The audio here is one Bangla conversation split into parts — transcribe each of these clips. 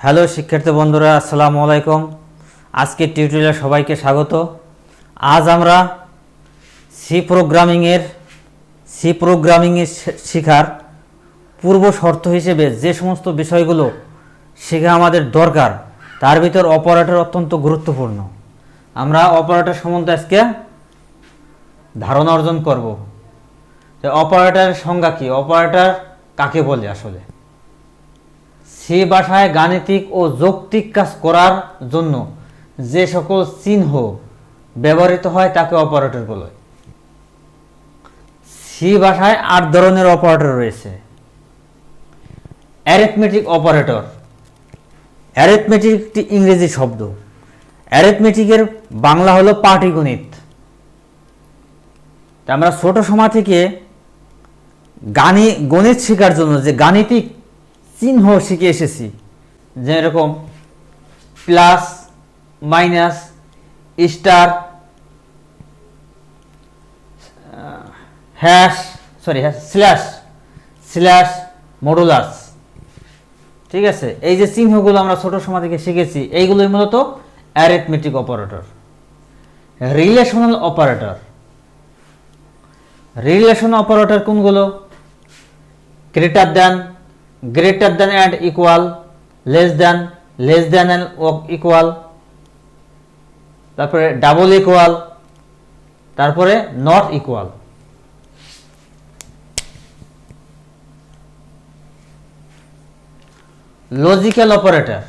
হ্যালো শিক্ষার্থী বন্ধুরা, আসসালামু আলাইকুম। আজকে টিউটোরিয়ালে সবাইকে স্বাগত। আজ আমরা সি প্রোগ্রামিংয়ের সি প্রোগ্রামিংয়ের শেখার পূর্ব শর্ত হিসেবে যে সমস্ত বিষয়গুলো শেখা আমাদের দরকার, তার ভিতর অপারেটর অত্যন্ত গুরুত্বপূর্ণ। আমরা অপারেটর সম্বন্ধে আজকে ধারণা অর্জন করব। যে অপারেটরের সংজ্ঞা কী? অপারেটর কাকে বলে আসলে? সি ভাষায় গাণিতিক ও যৌক্তিক কাজ করার জন্য যে সকল চিহ্ন ব্যবহৃত হয় তাকে অপারেটর বলে। সি ভাষায় আট ধরনের অপারেটর রয়েছে। Arithmetic operator. অ্যারেথমেটিক একটি ইংরেজি শব্দ। অ্যারেথমেটিকের বাংলা হলো পাটিগণিত। আমরা ছোট সময় থেকে গানি গণিত শেখার জন্য যে গাণিতিক চিহ্ন শিখে এসেছি। যেরকম plus, minus, star, hash, sorry, hash, slash slash, modulus. ঠিক আছে? এই যে চিহ্নগুলো আমরা ছোট সময় থেকে শিখেছি, এইগুলোই মূলত arithmetic operator relational operator relation operator কোনগুলো? Greater than greater than and equal less than less than and equal তারপরে ডাবল ইকুয়াল তারপরে not equal logical operator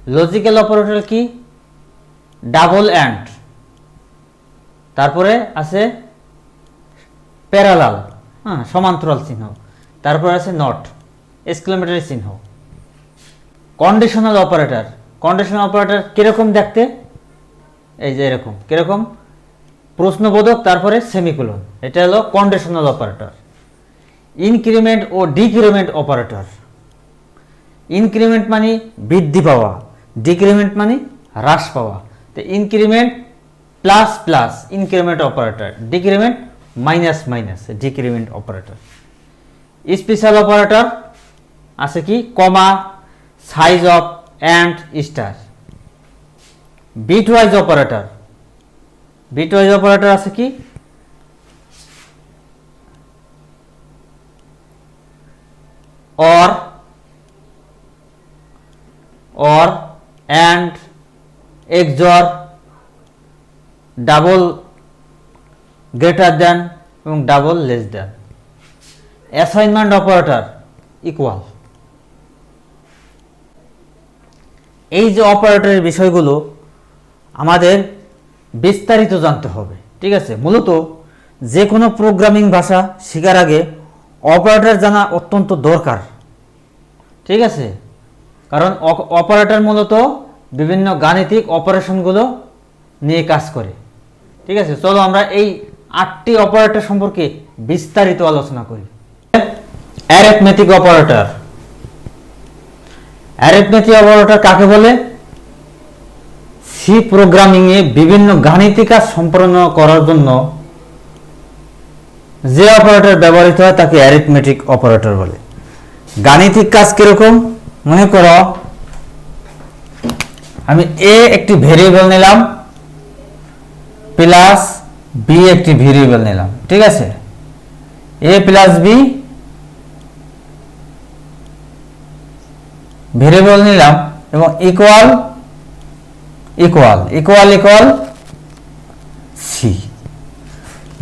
logical operator কি? ডাবল অ্যান্ড তারপরে আছে প্যারালাল হ্যাঁ সমান্তরাল চিহ্ন। তারপরে আছে নট এক্সক্লেমেটরি চিহ্ন। কন্ডিশনাল অপারেটর কন্ডিশনাল অপারেটর কীরকম দেখতে? এই যে এরকম। কীরকম? প্রশ্নবোধক, তারপরে সেমিকোলন এটা হলো কন্ডিশনাল অপারেটর ইনক্রিমেন্ট ও ডিক্রিমেন্ট অপারেটর ইনক্রিমেন্ট মানে বৃদ্ধি পাওয়া। ডিক্রিমেন্ট মানে হ্রাস পাওয়া। তো increment plus plus increment operator decrement minus minus decrement operator special operator আছে কি? Comma size of and star bitwise operator bitwise operator আছে কি? Or or and XOR double greater than এবং double less than assignment operator equal এই যে অপারেটরের বিষয়গুলো, আমাদের বিস্তারিত জানতে হবে, ঠিক আছে? মূলত যে কোনো প্রোগ্রামিং ভাষা শেখার আগে অপারেটর জানা অত্যন্ত দরকার, ঠিক আছে? কারণ অপারেটর মূলত বিভিন্ন গাণিতিক অপারেশনগুলো নিয়ে কাজ করে, ঠিক আছে? চলো আমরা এই আটটি অপারেটর সম্পর্কে বিস্তারিত আলোচনা করি। অ্যারেথমেটিক অপারেটর অ্যারেথমেটিক অপারেটর কাকে বলে? সি প্রোগ্রামিংয়ে বিভিন্ন গাণিতিক কাজ সম্পন্ন করার জন্য যে অপারেটর ব্যবহৃত হয় তাকে অ্যারিথমেটিক অপারেটর বলে। গাণিতিক কাজ কীরকম? মনে করো, আমি এ একটি ভেরিয়েবল নিলাম, প্লাস বি একটি ভেরিয়েবল নিলাম, ঠিক আছে? এ প্লাস বি ভেরিয়েবল নিলাম এবং equal equal equal equal C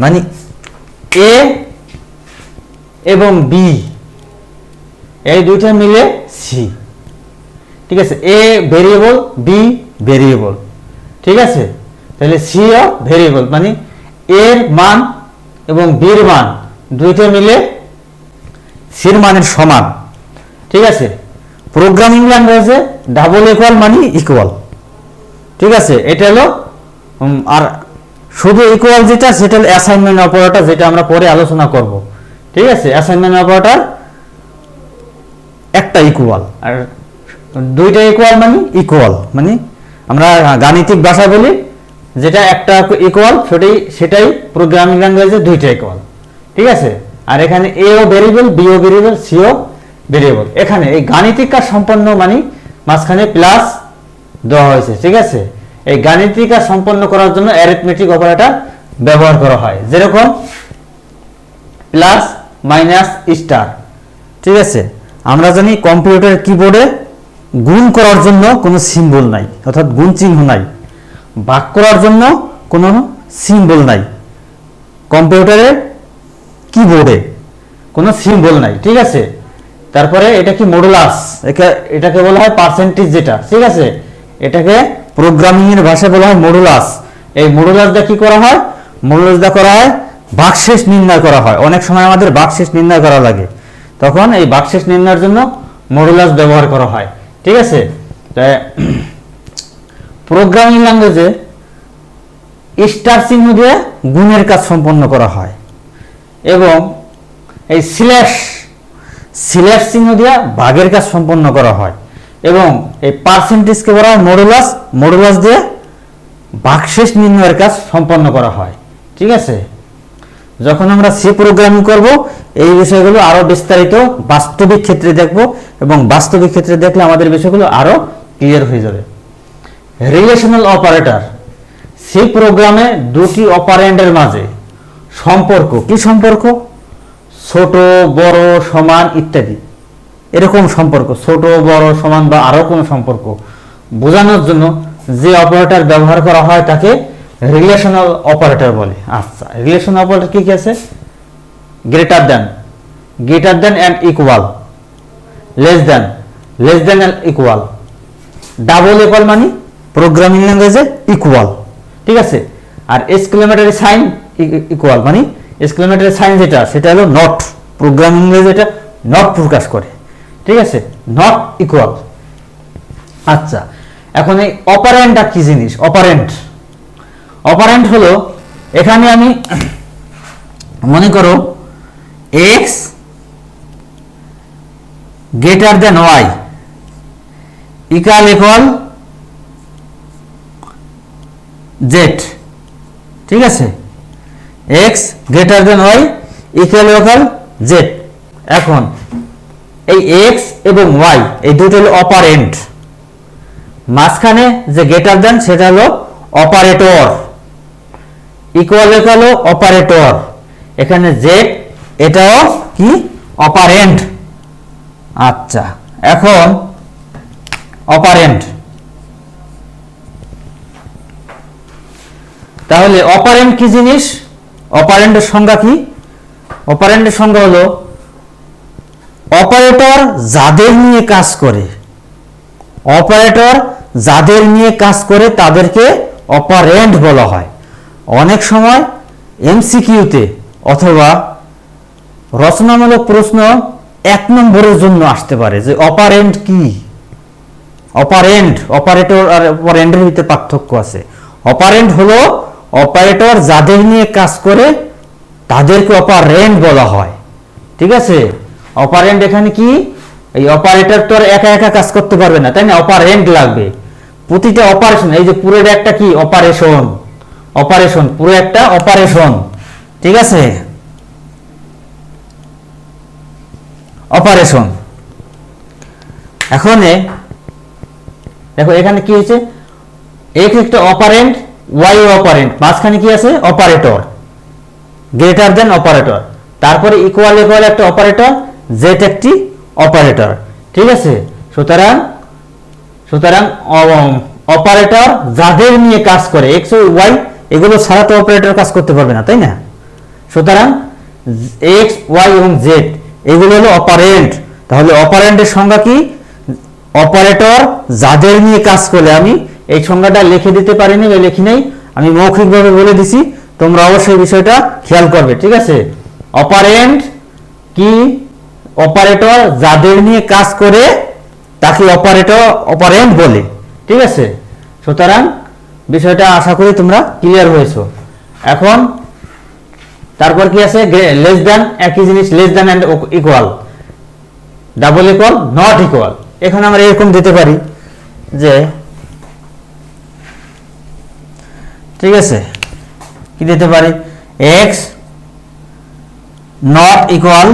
মানে এ এবং বি এই দুইটা মিলে সি ঠিক আছে? A variable B variable. ঠিক আছে? তাহলে সি ও ভেরিয়েবল মানে এর মান এবং বির মান দুইটা মিলে সির মানের সমান। ঠিক আছে? প্রোগ্রামিং ল্যাঙ্গুয়েজে ডাবল ইকুয়াল মানে ইকুয়াল ঠিক আছে, এটা হলো আর শুধু ইকুয়াল যেটা, সেটা অ্যাসাইনমেন্ট অপারেটর যেটা আমরা পরে আলোচনা করব। ঠিক আছে অ্যাসাইনমেন্ট অপারেটর একটা ইকুয়াল আর দুইটা ইকুয়াল মানে ইকুয়াল মানে আমরা গাণিতিক ভাষা বলি, যেটা একটা ইকুয়াল সেটাই সেটাই প্রোগ্রামিং ল্যাঙ্গুয়েজে দুইটা ইকুয়াল ঠিক আছে, আর এখানে এ ও ভেরিয়েবল বি ও ভেরিয়েবল সি ও ভেরিয়েবল এখানে এই গাণিতিক কাজ সম্পন্ন মানে মাঝখানে প্লাস দেওয়া হয়েছে, ঠিক আছে? এই গাণিতিক কাজ সম্পন্ন করার জন্য অ্যারিথমেটিক অপারেটর ব্যবহার করা হয়। যেরকম প্লাস মাইনাস স্টার ঠিক আছে? আমরা জানি কম্পিউটার কিবোর্ডে গুণ করার জন্য কোনো সিম্বল নাই, অর্থাৎ গুণ চিহ্ন নাই। ভাগ করার জন্য কোনো সিম্বল নাই। কম্পিউটারে কিবোর্ডে কোনো সিম্বল নাই, ঠিক আছে? তারপরে এটা কি মডুলাস এটাকে বলা হয় পার্সেন্টেজ যেটা, ঠিক আছে? এটাকে প্রোগ্রামিং এর ভাষায় বলা হয় মডুলাস এই মডুলাস দিয়ে কি করা হয়? মডুলাস করা হয় ভাগশেষ নির্ণয় করা হয়। অনেক সময় আমাদের ভাগশেষ নির্ণয় করা লাগে। তখন এই ভাগশেষ নির্ণয়ের জন্য মডুলাস ব্যবহার করা হয়। ঠিক আছে? প্রোগ্রামিং ল্যাঙ্গুয়েজে স্টার চিহ্ন দিয়ে গুণের কাজ সম্পন্ন করা হয়। এবং এই স্ল্যাশ স্ল্যাশ চিহ্ন দিয়ে ভাগের কাজ সম্পন্ন করা হয়। এবং এই পার্সেন্টেজকে বলা হয় মডুলাস মডুলাস দিয়ে ভাগশেষ নির্ণয়ের কাজ সম্পন্ন করা হয়। ঠিক আছে? যখন আমরা সি প্রোগ্রামিং করব, এই বিষয়গুলো আরও বিস্তারিত বাস্তবিক ক্ষেত্রে দেখব এবং বাস্তবিক ক্ষেত্রে দেখলে আমাদের বিষয়গুলো আরও ক্লিয়ার হয়ে যাবে। রিলেশনাল অপারেটর সি প্রোগ্রামে দুটি অপারেন্ডের মাঝে সম্পর্ক। কি সম্পর্ক? ছোট, বড়, সমান ইত্যাদি। এরকম সম্পর্ক, ছোট, বড়, সমান বা আরও কোনো সম্পর্ক। বোঝানোর জন্য যে অপারেটর ব্যবহার করা হয় তাকে রিলেশনাল অপারেটর বলে। আচ্ছা রিলেশনাল অপারেটর কি কি আছে? Greater than greater than and equal less than less than and equal double equal মানে প্রোগ্রামিং ল্যাঙ্গুয়েজে ইকুয়াল ঠিক আছে? আর এক্সক্লেমেটরি সাইন ইকুয়াল মানে এক্সক্লেমেটরি সাইন যেটা, সেটা হলো নট প্রোগ্রামিং এটা নট প্রকাশ করে। ঠিক আছে? নট ইকুয়াল আচ্ছা এখন এই অপারেন্টটা কি জিনিস? অপারেন্ট অপারেন্ট হলো, এখানে আমি মনে করো X greater than Y equal equal Z ঠিক আছে? X greater than Y equal equal Z এখন, এই এক্স এবং ওয়াই এই দুটো হলো অপারেন্ট মাঝখানে যে গ্রেটার দেন সেটা হলো অপারেটর ইকুয়াল ইকুয়াল অপারেটর এখানে জেড এটাও কি? অপারেন্ট আচ্ছা এখন অপারেন্ট তাহলে অপারেন্ট কি জিনিস? অপারেন্টের সংজ্ঞা কি? অপারেন্টের সংজ্ঞা হলো, অপারেটর যাদের নিয়ে কাজ করে, অপারেটর যাদের নিয়ে কাজ করে তাদেরকে অপারেন্ট বলা হয়। অনেক সময় এমসিকিউতে অথবা রচনামূলক প্রশ্ন এক নম্বরের জন্য আসতে পারে যে অপারেন্ট কি? অপারেন্ট অপারেটর আর অপারেন্টের ভিতরে পার্থক্য আছে। অপারেন্ট হলো অপারেটর যাদের নিয়ে কাজ করে, তাদেরকে অপারেন্ট বলা হয়। ঠিক আছে? অপারেন্ট এখানে কি? এই অপারেটর তো একা একা কাজ করতে পারবে না, তাই না? অপারেন্ট লাগবে। প্রতিটা অপারেশন এই যে পুরো একটা কি? অপারেশন অপারেশন পুরো একটা অপারেশন ঠিক আছে? অপারেশন এখন দেখো এখানে কি হয়েছে? এক্স একটা অপারেন্ট ওয়াই অপারেন্ট মাঝখানে কি আছে? অপারেটর গ্রেটার দেন অপারেটর তারপরে ইকুয়াল ইকুয়াল একটা অপারেটর জেড একটি অপারেটর ঠিক আছে? সুতরাং সুতরাং অপারেটর যাদের নিয়ে কাজ করে এক্স ওয়াই এগুলো ছাড়া তো অপারেটর কাজ করতে পারবে না, তাই না? সুতরাং এক্স ওয়াই এবং জেড এগুলো হলো অপারেন্ট তাহলে অপারেন্টের সংজ্ঞা কি? অপারেটর যাদের নিয়ে কাজ করে আমি এই সংজ্ঞাটা লিখে দিতে পারিনি বা লিখি নাই। আমি মৌখিকভাবে বলে দিছি, তোমরা অবশ্যই বিষয়টা খেয়াল করবে, ঠিক আছে? অপারেন্ট কি? অপারেটর যাদের নিয়ে কাজ করে, তাকে অপারেটর অপারেন্ট বলে, ঠিক আছে? সুতরাং বিষয়টা আশা করি তোমরা ক্লিয়ার হয়েছো। এখন, তারপর কি আছে? লেস দ্যান একই জিনিস less than and equal double equal not equal এখন আমরা এরকম দিতে পারি যে ঠিক আছে? কি দিতে পারি? X not equal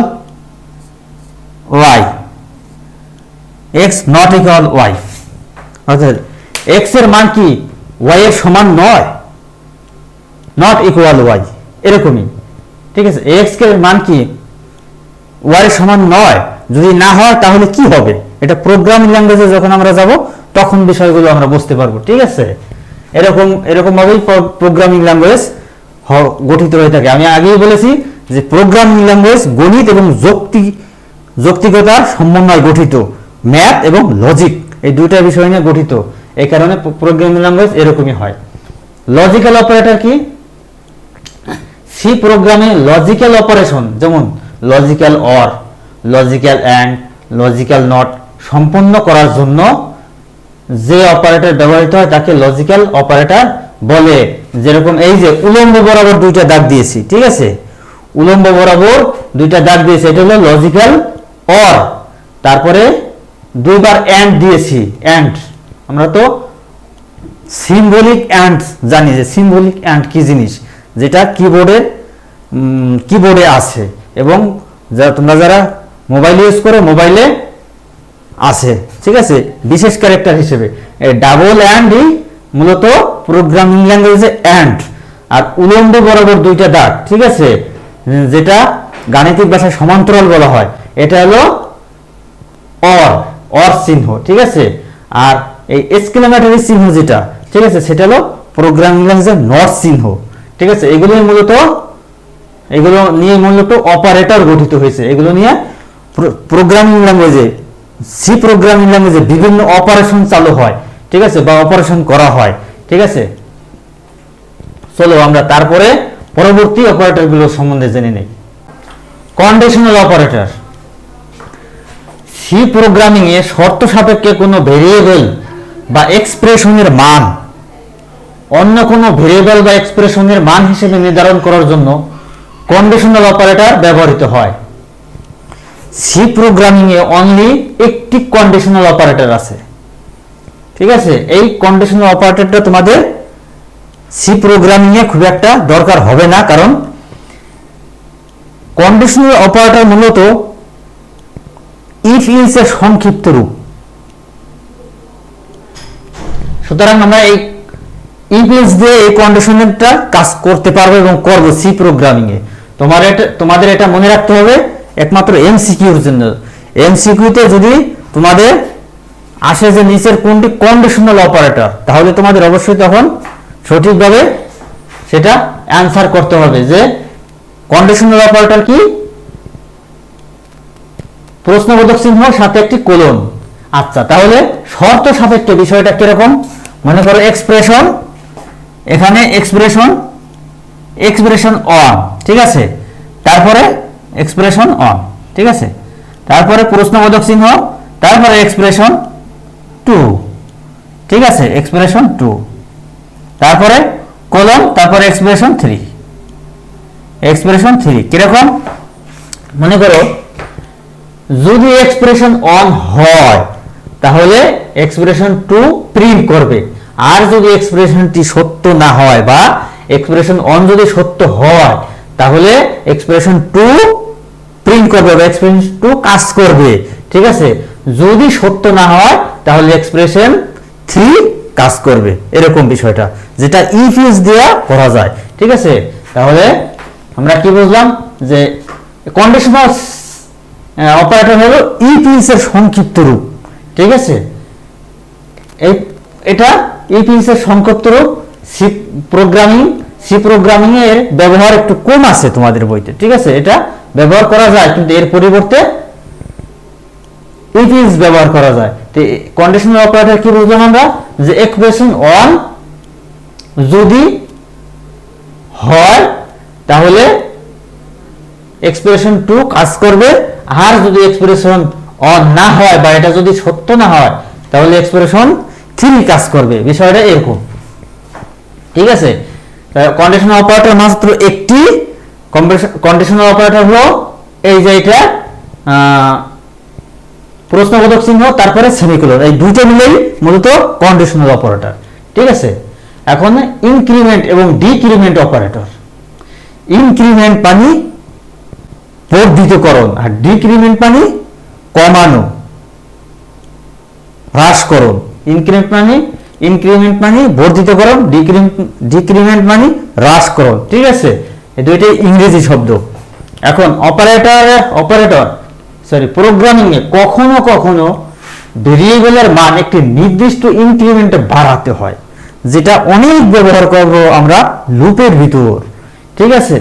Y X not equal Y অর্থাৎ এক্সের মান কি ওয়াই এর সমান নয়? নট ইকুয়াল ওয়াই এরকমই। ঠিক আছে? এক্সের মান কি ওয়াই এর সমান নয়? যদি না হয়, তাহলে কি হবে? এটা প্রোগ্রামিং ল্যাঙ্গুয়েজে যখন আমরা যাব, তখন বিষয়গুলো আমরা বুঝতে পারব। ঠিক আছে? এরকম এরকম ভাবেই প্রোগ্রামিং ল্যাঙ্গুয়েজ গঠিত হয়ে থাকে। আমি আগেই বলেছি যে প্রোগ্রামিং ল্যাঙ্গুয়েজ গণিত এবং যৌক্তি, যৌক্তিকতার সমন্বয় গঠিত। ম্যাথ এবং লজিক এই দুইটা বিষয় নিয়ে গঠিত। এই কারণে প্রোগ্রামিং ল্যাঙ্গুয়েজ এরকমই হয়। লজিক্যাল অপারেটর কি? সি প্রোগ্রামে লজিক্যাল অপারেশন যেমন logical or logical and logical not সম্পন্ন করার জন্য যে অপারেটর ব্যবহৃত হয়, তাকে লজিক্যাল অপারেটর বলে। যেরকম এই যে উলম্ব বরাবর দুইটা দাগ দিয়েছি, ঠিক আছে? উলম্ব বরাবর দুইটা দাগ দিয়েছি, এটা হলো লজিক্যাল অর তারপরে দুইবার অ্যান্ড দিয়েছি অ্যান্ড আমরা তো সিম্বলিক অ্যান্ড জানি যে সিম্বলিক অ্যান্ড কি জিনিস, যেটা কিবোর্ডে কিবোর্ডে আছে। এবং যারা তোমরা যারা মোবাইল ইউজ করো মোবাইলে আছে। ঠিক আছে? বিশেষ ক্যারেক্টার হিসেবে। ডাবল অ্যান্ডই মূলত প্রোগ্রামিং ল্যাঙ্গুয়েজে অ্যান্ড আর উলম্ব বরাবর দুইটা দাগ, ঠিক আছে? যেটা গাণিতিক ভাষায় সমান্তরাল বলা হয়। এটা হলো অর অর চিহ্ন, ঠিক আছে? আর এই এক্সক্লেমেটরি চিহ্ন যেটা, ঠিক আছে? সেটা হলো প্রোগ্রামিং ল্যাঙ্গুয়েজের নট চিহ্ন, ঠিক আছে? এগুলো মূলত, এগুলো নিয়ে মূলত অপারেটর গঠিত হয়েছে। এগুলো নিয়ে প্রোগ্রামিং ল্যাঙ্গুয়েজে সি প্রোগ্রামিং ল্যাঙ্গুয়েজে বিভিন্ন অপারেশন চালু হয়, ঠিক আছে, বা অপারেশন করা হয়, ঠিক আছে? চলো আমরা তারপরে পরবর্তী অপারেটরগুলো সম্বন্ধে জেনে নেই। Conditional operator. সি প্রোগ্রামিং এ শর্ত সাপেক্ষে কোনো ভেরিয়েবল বা এক্সপ্রেশনের মান, অন্য কোনো ভেরিয়েবল বা এক্সপ্রেশনের মান হিসেবে নির্ধারণ করার জন্য কন্ডিশনাল অপারেটর ব্যবহৃত হয়। সি প্রোগ্রামিং এ অনলি একটি কন্ডিশনাল অপারেটর আছে। ঠিক আছে? এই কন্ডিশনাল অপারেটরটা তোমাদের সি প্রোগ্রামিং এ খুব একটা দরকার হবে না, কারণ কন্ডিশনাল অপারেটর মূলত ইফ ইলস এর সংক্ষিপ্ত রূপ। সুতরাং আমরা এই ইফ ইলস দিয়ে এই কন্ডিশনারটা কাজ করতে পারব এবং করব সি প্রোগ্রামিং এ। তোমার এটা, তোমাদের এটা মনে রাখতে হবে একমাত্র এমসিকিউর জন্য। এমসিকিউতে যদি তোমাদের আসে যে নিচের কোনটি কন্ডিশনাল অপারেটর তাহলে তোমাদের অবশ্যই তখন সঠিকভাবে সেটা অ্যান্সার করতে হবে যে কন্ডিশনাল অপারেটর কি? প্রশ্নবোধক চিহ্ন, সাথে একটি কোলন আচ্ছা তাহলে শর্ত সাপেক্ষে বিষয়টা কীরকম? মনে করো এক্সপ্রেশন এখানে এক্সপ্রেশন এক্সপ্রেশন অন ঠিক আছে? তারপরে এক্সপ্রেশন অন ঠিক আছে? তারপরে প্রশ্নবোধক চিহ্ন, তারপরে এক্সপ্রেশন টু ঠিক আছে? এক্সপ্রেশন টু তারপরে কলম তারপরে এক্সপ্রেশন থ্রি এক্সপ্রেশন থ্রি কীরকম? মনে করো, যদি এক্সপ্রেশন অন হয়, তাহলে এক্সপ্রেশন টু প্রিন্ট করবে। আর যদি এক্সপ্রেশনটি সত্য না হয় বা এক্সপ্রেশন অন যদি সত্য হয়, তাহলে এক্সপ্রেশন টু প্রিন্ট করবে বা এক্সপ্রেশন টু কাজ করবে, ঠিক আছে? যদি সত্য না হয়, তাহলে এক্সপ্রেশন থ্রি কাজ করবে, এরকম বিষয়টা, যেটা ইফ দেওয়া করা যায়, ঠিক আছে? তাহলে আমরা কি বুঝলাম? যে কন্ডিশনাল অপারেটর হলো ইফ ইউজ এর সংক্ষিপ্ত রূপ, ঠিক আছে? এই, এটা ইফ ইউজ এর সংক্ষিপ্ত রূপ সি প্রোগ্রামিং সি প্রোগ্রামিং এর ব্যবহার একটু কম আছে তোমাদের বইতে, ঠিক আছে? এটা ব্যবহার করা যায়, কিন্তু এর পরিবর্তে ইফ ইজ ব্যবহার করা যায়। তো কন্ডিশনাল অপারেটর কি বুঝলাম আমরা? যে এক্সপ্রেশন অন যদি হয়, তাহলে এক্সপ্রেশন টু কাজ করবে। আর যদি এক্সপ্রেশন অন না হয় বা এটা যদি সত্য না হয়, তাহলে এক্সপ্রেশন থ্রি কাজ করবে। বিষয়টা এরকম। ঠিক আছে? কন্ডিশনাল অপারেটর মাত্র একটি কন্ডিশনাল অপারেটর হলো এই যে এটা প্রশ্নবোধক চিহ্ন, তারপরে সেমিকোলন এই দুইটা মিলেই মূলত কন্ডিশনাল অপারেটর ঠিক আছে? এখন ইনক্রিমেন্ট এবং ডিক্রিমেন্ট অপারেটর ইনক্রিমেন্ট পানি বর্ধিতকরণ আর ডিক্রিমেন্ট পানি কমানো, হ্রাসকরণ। ইনক্রিমেন্ট মানে ইনক্রিমেন্ট মানে বর্ধিতকরণ ডিক্রিমেন্ট মানে হ্রাসকরণ। ঠিক আছে? দুইটাই ইংরেজি শব্দ। এখন অপারেটর অপারেটর সরি প্রোগ্রামিং এ কখনো কখনো ভেরিয়েবলের মান একটি নির্দিষ্ট ইনক্রিমেন্টে বাড়াতে হয়, যেটা অনেক ব্যবহার করব আমরা লুপের ভিতর। ঠিক আছে?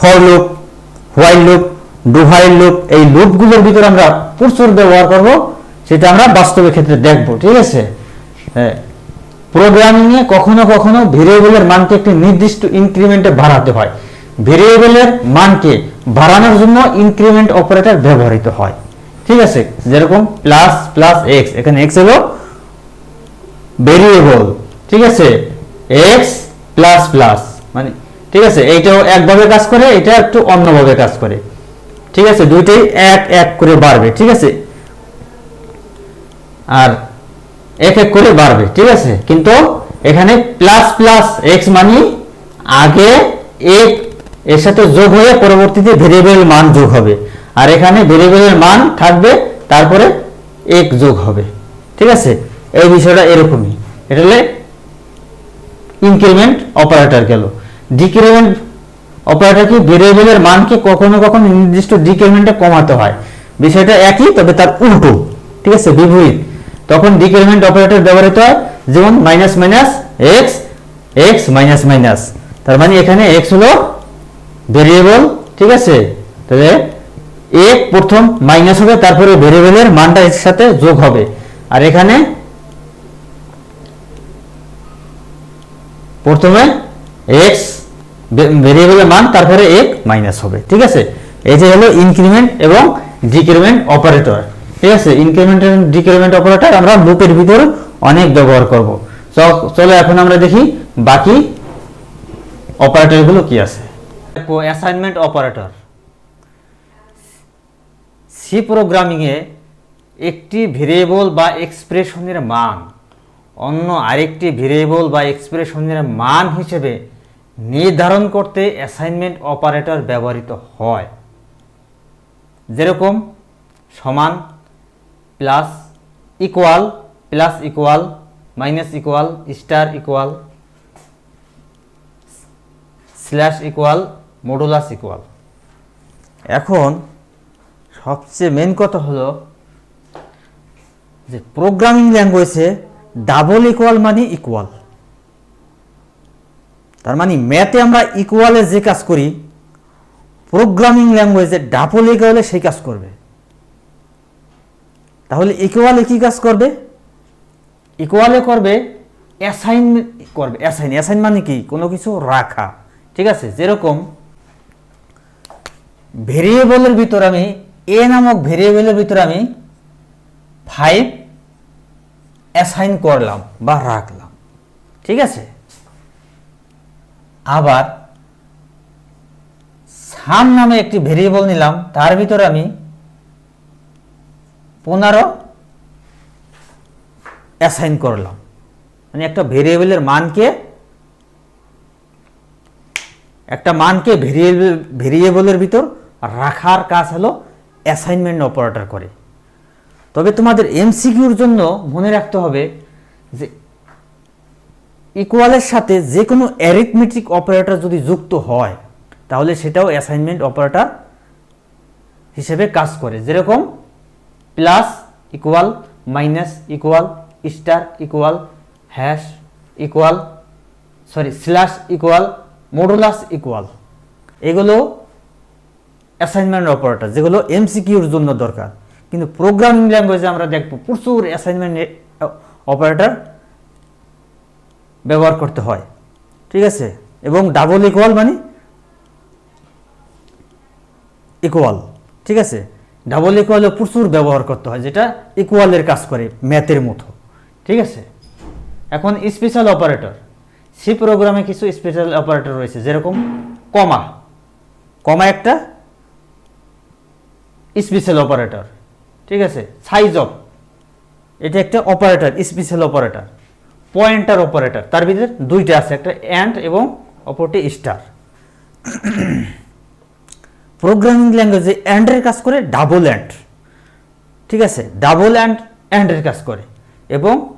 For loop while loop do while loop এই লুপগুলোর ভিতর আমরা প্রচুর ব্যবহার করব, সেটা আমরা বাস্তবের ক্ষেত্রে দেখব, ঠিক আছে? হ্যাঁ। প্রোগ্রামিং এ কখনো কখনো ভেরিয়েবলের মানকে একটি নির্দিষ্ট ইনক্রিমেন্টে বাড়াতে হয়। ভেরিয়েবলের মানকে বাড়ানোর জন্য ইনক্রিমেন্ট অপারেটর ব্যবহৃত হয়। ঠিক আছে? যেরকম প্লাস প্লাস এক্স এখানে এক্স হলো ভেরিয়েবল ঠিক আছে? এক্স প্লাস প্লাস মানে ঠিক আছে? এইটাও একভাবে কাজ করে, এটা একটু অন্যভাবে কাজ করে। ঠিক আছে? দুইটাই এক এক করে বাড়বে। ঠিক আছে? আর এক এক করে বাড়বে, ঠিক আছে? কিন্তু এখানে প্লাস প্লাস এক্স মানে আগে এক এর সাথে যোগ হয়ে পরবর্তীতে ভেরিয়েবল মান যোগ হবে। আর এখানে ভেরিয়েবলের মান থাকবে, তারপরে এক যোগ হবে। ঠিক আছে? এই বিষয়টা এরকমই। এটা হলে ইনক্রিমেন্ট অপারেটর গেল। ডিক্রিমেন্ট অপারেটর কি? ভেরিয়েবলের মানকে কখনো কখনো নির্দিষ্ট ডিক্রিমেন্টে কমাতে হয়। বিষয়টা একই, তবে তার উল্টো। ঠিক আছে? বিপরীত। তখন ডিক্রিমেন্ট অপারেটর ব্যবহৃত হয়, যেমন minus minus x x minus minus তার মানে এখানে এক্স হলো ভেরিয়েবল ঠিক আছে? তাহলে এক প্রথম মাইনাস হবে, তারপরে ভেরিয়েবলের মানটা এর সাথে যোগ হবে। আর এখানে প্রথমে এক্স ভেরিয়েবলের মান, তারপরে এক মাইনাস হবে, ঠিক আছে? এই যে হলো ইনক্রিমেন্ট এবং ডিক্রিমেন্ট অপারেটর ঠিক আছে? ইনক্রিমেন্ট এবং ডিক্রিমেন্ট অপারেটর আমরা লুপের ভিতর অনেক ব্যবহার করব। চলো এখন আমরা দেখি বাকি অপারেটরগুলো কি আছে। অ্যাসাইনমেন্ট অপারেটর সি প্রোগ্রামিংয়ে একটি ভেরিয়েবল বা এক্সপ্রেশনের মান, অন্য আরেকটি ভেরিয়েবল বা এক্সপ্রেশনের মান হিসেবে নির্ধারণ করতে অ্যাসাইনমেন্ট অপারেটর ব্যবহৃত হয়। যেরকম সমান plus equal plus equal, minus equal, star equal, slash equal, modulus equal. এখন সবচেয়ে মেন কথা হলো যে প্রোগ্রামিং ল্যাঙ্গুয়েজে ডাবল ইকুয়াল মানে ইকুয়াল তার মানে ম্যাথে আমরা ইকুয়ালে যে কাজ করি প্রোগ্রামিং ল্যাঙ্গুয়েজে ডাবল ইকুয়ালে সেই কাজ করবে। তাহলে ইকুয়ালে কি কাজ করবে? ইকুয়ালে করবে অ্যাসাইন করবে অ্যাসাইন অ্যাসাইন মানে কি? কোনো কিছু রাখা। ঠিক আছে? যেরকম ভেরিয়েবলের ভিতর আমি এ নামক ভেরিয়েবলের ভিতর আমি ফাইভ অ্যাসাইন করলাম বা রাখলাম। ঠিক আছে? আবার সাম নামে একটি ভেরিয়েবল নিলাম, তার ভিতরে আমি পনেরো অ্যাসাইন করলাম। মানে একটা ভেরিয়েবলের মানকে, একটা মানকে ভেরিয়েবল ভেরিয়েবলের ভিতর রাখার কাজ হলো অ্যাসাইনমেন্ট অপারেটর করে। তবে তোমাদের এমসিকিউর জন্য মনে রাখতে হবে যে ইকুয়ালের সাথে যে কোনো অ্যারিথমেটিক অপারেটর যদি যুক্ত হয়, তাহলে সেটাও অ্যাসাইনমেন্ট অপারেটর হিসেবে কাজ করে। যেরকম plus equal, minus equal, star equal, hash equal, sorry, slash equal, modulus equal. এগুলো অ্যাসাইনমেন্ট অপারেটর যেগুলো এমসিকিউর জন্য দরকার। কিন্তু প্রোগ্রামিং ল্যাঙ্গুয়েজে আমরা দেখব প্রচুর অ্যাসাইনমেন্ট অপারেটর ব্যবহার করতে হয়। ঠিক আছে? এবং ডাবল ইকুয়াল মানে ইকুয়াল ঠিক আছে? ডাবল ইকুয়ালও প্রচুর ব্যবহার করতে হয়, যেটা ইকুয়ালের কাজ করে ম্যাথের মতো। ঠিক আছে? এখন স্পেশাল অপারেটর সি প্রোগ্রামে কিছু স্পেশাল অপারেটর রয়েছে, যেরকম কমা কমা একটা স্পেশাল অপারেটর ঠিক আছে? সাইজ অফ এটা একটা operator special operator pointer operator তার ভিতরে দুইটা আছে, একটা অ্যান্ড এবং অপরটি স্টার প্রোগ্রামিং ল্যাঙ্গুয়েজে অ্যান্ডের কাজ করে ডাবল অ্যান্ড ঠিক আছে? ডাবল অ্যান্ড অ্যান্ডের কাজ করে। এবং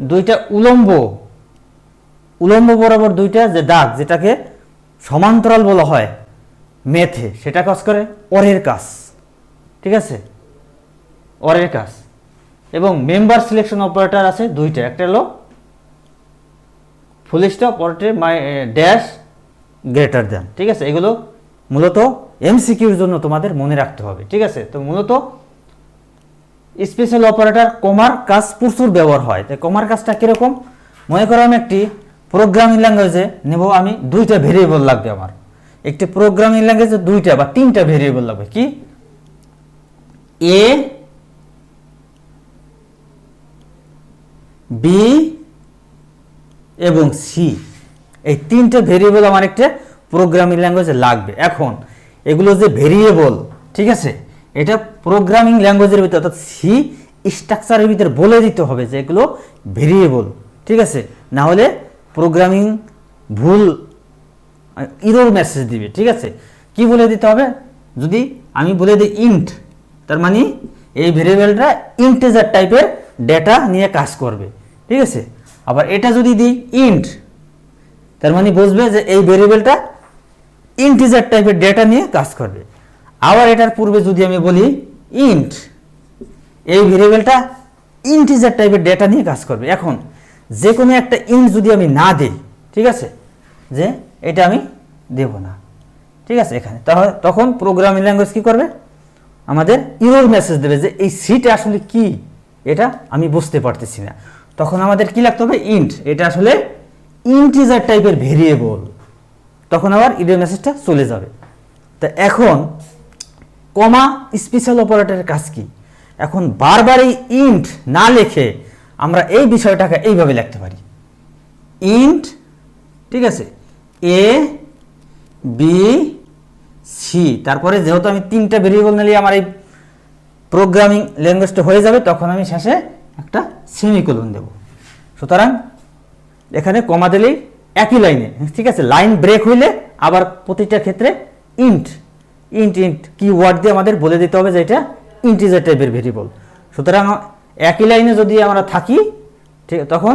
দুইটা উলম্ব। উলম্ব বরাবর দুইটা যে দাগ, যেটাকে সমান্তরাল বলা হয় মেথে, সেটা কাজ করে অরের কাজ। ঠিক আছে? অরের কাজ। এবং মেম্বার সিলেকশন অপারেটর আছে দুইটা। একটা হলো ফুল স্টপ মাই ড্যাশ গ্রেটার দেন ঠিক আছে? এগুলো মূলত এমসিকিউর জন্য তোমাদের মনে রাখতে হবে, ঠিক আছে? তো মূলত স্পেশাল অপারেটর কমার কাজ প্রচুর ব্যবহার হয়। তাই কমার কাজটা কীরকম? মনে করো আমি একটি প্রোগ্রামিং ল্যাঙ্গুয়েজে নেব আমি দুইটা ভেরিয়েবল লাগবে আমার। একটি প্রোগ্রামিং ল্যাঙ্গুয়েজে দুইটা বা তিনটা ভেরিয়েবল লাগবে। কি? এ বি এবং সি এই তিনটে ভেরিয়েবল আমার একটা প্রোগ্রামিং ল্যাঙ্গুয়েজে লাগবে। এখন এগুলো যে ভেরিয়েবল ঠিক আছে? এটা প্রোগ্রামিং ল্যাঙ্গুয়েজের ভিতরে, অর্থাৎ সি স্ট্রাকচারের ভিতরে বলে দিতে হবে যে এগুলো ভেরিয়েবল ঠিক আছে? না হলে প্রোগ্রামিং ভুল ইরোর মেসেজ দিবে, ঠিক আছে? কি বলে দিতে হবে? যদি আমি বলে দিই ইন্ট তার মানে এই ভেরিয়েবলটা ইন্টেজার টাইপের ডেটা নিয়ে কাজ করবে, ঠিক আছে? আবার এটা যদি দিই ইন্ট তার মানে বুঝবে যে এই ভেরিয়েবলটা ইন্টিজার টাইপের ডেটা নিয়ে কাজ করবে। আবার এটার পূর্বে যদি আমি বলি ইন্ট এই ভেরিয়েবলটা ইন্টিজার টাইপের ডেটা নিয়ে কাজ করবে। এখন যে কোনো একটা ইন্ট যদি আমি না দিই, ঠিক আছে? যে এটা আমি দেব না। ঠিক আছে? এখানে। তাহলে তখন প্রোগ্রামিং ল্যাঙ্গুয়েজ কী করবে? আমাদের ইরোর মেসেজ দেবে যে এই সিটা আসলে কি? এটা আমি বুঝতে পারতেছি না। তখন আমাদের কি লাগতে হবে? ইন্ট এটা আসলে ইন্টিজার টাইপের ভেরিয়েবল তখন আবার ইরোর মেসেজটা চলে যাবে। তা এখন কমা স্পেশাল অপারেটরের কাজ কি? এখন বারবার এই ইন্ট না লিখে আমরা এই বিষয়টাকে এইভাবে লিখতে পারি। ইন্ট ঠিক আছে? এ বি সি তারপরে যেহেতু আমি তিনটা ভেরিয়েবল নিলে আমার এই প্রোগ্রামিং ল্যাঙ্গুয়েজটা হয়ে যাবে, তখন আমি শেষে একটা সেমিকোলন দেব। সুতরাং এখানে কমা দিলেই একই লাইনে, ঠিক আছে? লাইন ব্রেক হইলে আবার প্রতিটা ক্ষেত্রে int int int keyword দিয়ে আমাদের বলে দিতে হবে যে এটা ইন্টিজার টাইপের ভেরিয়েবল সুতরাং একই লাইনে যদি আমরা থাকি, ঠিক, তখন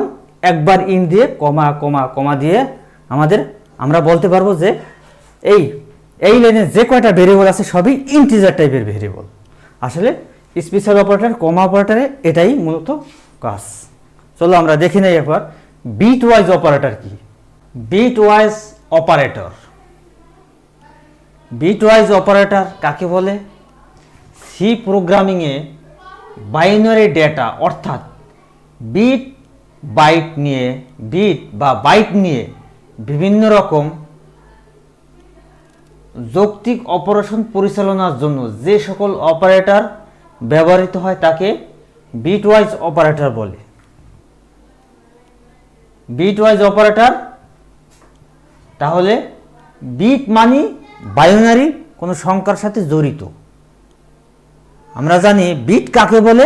একবার ইন দিয়ে কমা কমা কমা দিয়ে আমাদের, আমরা বলতে পারব যে এই এই লাইনে যে কয়টা ভেরিয়েবল আছে সবই ইন্টিজার টাইপের ভেরিয়েবল আসলে স্পেশাল অপারেটর কমা অপারেটরে এটাই মূলত কাজ। চলো আমরা দেখে নেই একবার বিট ওয়াইজ অপারেটর কি? Bitwise operator bitwise operator কাকে বলে? সি প্রোগ্রামিংয়ে বাইনারি ডেটা অর্থাৎ বিট বাইট নিয়ে বিট বা বাইট নিয়ে বিভিন্ন রকম যৌক্তিক অপারেশন পরিচালনার জন্য যে সকল অপারেটর ব্যবহৃত হয় তাকে বিটওয়াইজ অপারেটর বলে। বিটওয়াইজ অপারেটর তাহলে বিট মানি বাইনারি কোনো সংখ্যার সাথে জড়িত। আমরা জানি বিট কাকে বলে?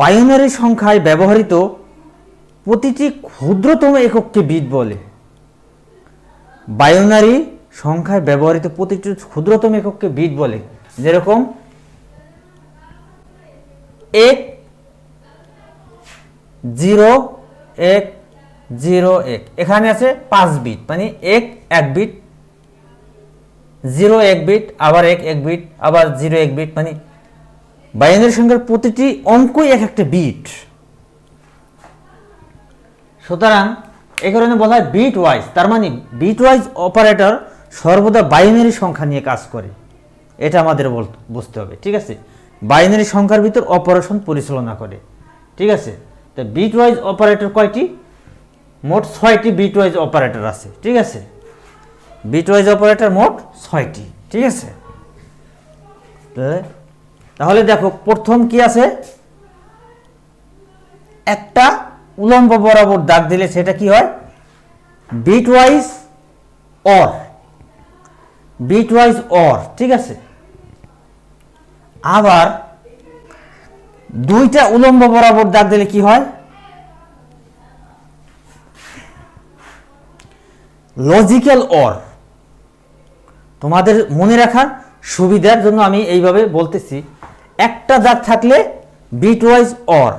বাইনারি সংখ্যায় ব্যবহৃত প্রতিটি ক্ষুদ্রতম একককে বিট বলে। বাইনারি সংখ্যায় ব্যবহৃত প্রতিটি ক্ষুদ্রতম একককে বিট বলে। যেরকম এক জিরো এক জিরো এক। এখানে আছে পাঁচ বিট মানে এক এক বিট জিরো এক বিট আবার এক এক বিট আবার জিরো এক বিট মানে বাইনারি সংখ্যার প্রতিটি অঙ্কই এক একটা বিট সুতরাং এই কারণে বলা হয় বিট ওয়াইজ তার মানে বিট ওয়াইজ অপারেটর সর্বদা বাইনারি সংখ্যা নিয়ে কাজ করে। এটা আমাদের বুঝতে হবে, ঠিক আছে? বাইনারি সংখ্যার ভিতর অপারেশন পরিচালনা করে। ঠিক আছে? তো বিট ওয়াইজ অপারেটর কয়টি? মোট ছয়টি বিট ওয়াইজ অপারেটর আছে। ঠিক আছে? বিট ওয়াইজ অপারেটর মোট ছয়টি। ঠিক আছে? তাহলে- দেখো, প্রথম কি আছে? একটা উলম্ব বরাবর দাগ দিলে সেটা কি হয়? Bitwise or bitwise or ঠিক আছে? আবার দুইটা উলম্ব বরাবর দাগ দিলে কি হয়? লজিক্যাল অর তোমাদের মনে রাখার সুবিধার জন্য আমি এইভাবে বলতেছি। একটা দাগ থাকলে বিট ওয়াইজ অর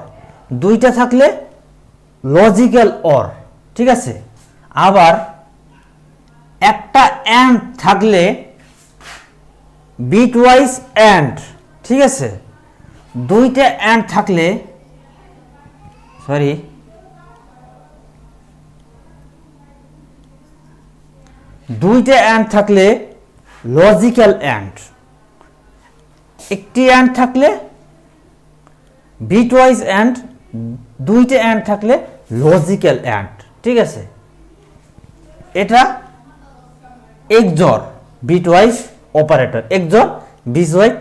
দুইটা থাকলে লজিক্যাল অর ঠিক আছে? আবার একটা অ্যান্ড থাকলে বিট ওয়াইজ অ্যান্ড ঠিক আছে? দুইটা অ্যান্ড থাকলে সরি দুইটা অ্যান্ড থাকলে লজিক্যাল অ্যান্ড একটি অ্যান্ড থাকলে বিট ওয়াইজ অ্যান্ড দুইটা অ্যান্ড থাকলে লজিক্যাল অ্যান্ড ঠিক আছে? এটা XOR bitwise operator XOR bitwise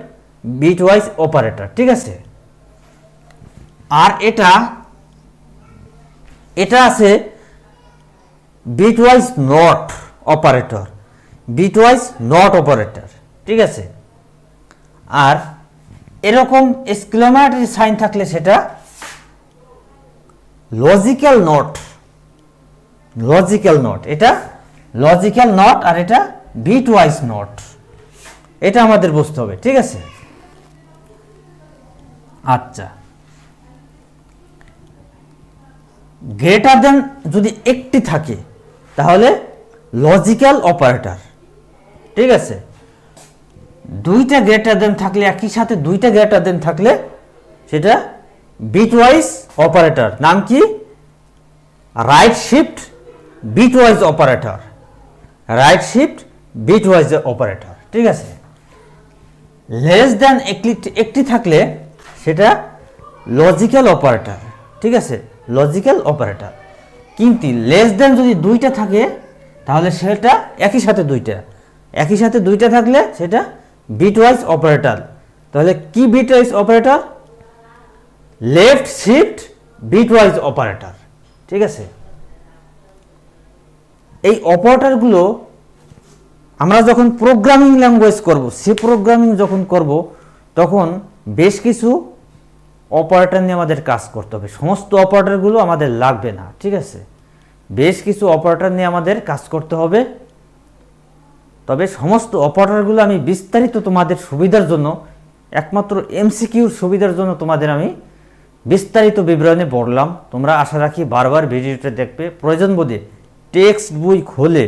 bitwise operator ঠিক আছে? আর এটা এটা আছে bitwise not operator bitwise not operator ঠিক আছে? আর এরকম এক্সক্লেমেটরি সাইন থাকলে সেটা লজিক্যাল নট লজিক্যাল নট এটা লজিক্যাল নট আর এটা বিট ওয়াইজ নট এটা আমাদের বুঝতে হবে, ঠিক আছে? আচ্ছা। গ্রেটার দেন যদি একটি থাকে, তাহলে লজিক্যাল অপারেটর ঠিক আছে? দুইটা গ্রেটার দেন থাকলে একই সাথে দুইটা গ্রেটার দেন থাকলে সেটা বিট ওয়াইজ অপারেটর নাম কি? Right shift bitwise operator right shift bitwise operator ঠিক আছে? লেস দেন একটি থাকলে সেটা লজিক্যাল অপারেটর ঠিক আছে? লজিক্যাল অপারেটর কিন্তু লেস দেন যদি দুইটা থাকে, তাহলে সেটা একই সাথে দুইটা। একই সাথে দুইটা থাকলে সেটা বিট ওয়াইজ অপারেটর তাহলে কি bitwise operator left shift bitwise operator ঠিক আছে? এই অপারেটরগুলো আমরা যখন প্রোগ্রামিং ল্যাঙ্গুয়েজ করব, সি প্রোগ্রামিং যখন করব, তখন বেশ কিছু অপারেটর নিয়ে আমাদের কাজ করতে হবে। সমস্ত অপারেটরগুলো আমাদের লাগবে না, ঠিক আছে? বেশ কিছু অপারেটর নিয়ে আমাদের কাজ করতে হবে। তবে সমস্ত অপারেটরগুলো আমি বিস্তারিত তোমাদের সুবিধার জন্য, একমাত্র এমসিকিউর সুবিধার জন্য তোমাদের আমি বিস্তারিত বিবরণে পড়লাম তোমরা আশা রাখি বারবার ভিডিওটা দেখবে। প্রয়োজন বোধে টেক্সট বই খোলে।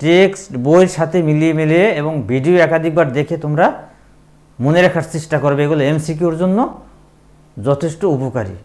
টেক্সট বইয়ের সাথে মিলিয়ে মিলিয়ে এবং ভিডিও একাধিকবার দেখে তোমরা মনে রাখার চেষ্টা করবে এগুলো এমসিকিউর জন্য। যথেষ্ট উপকারী।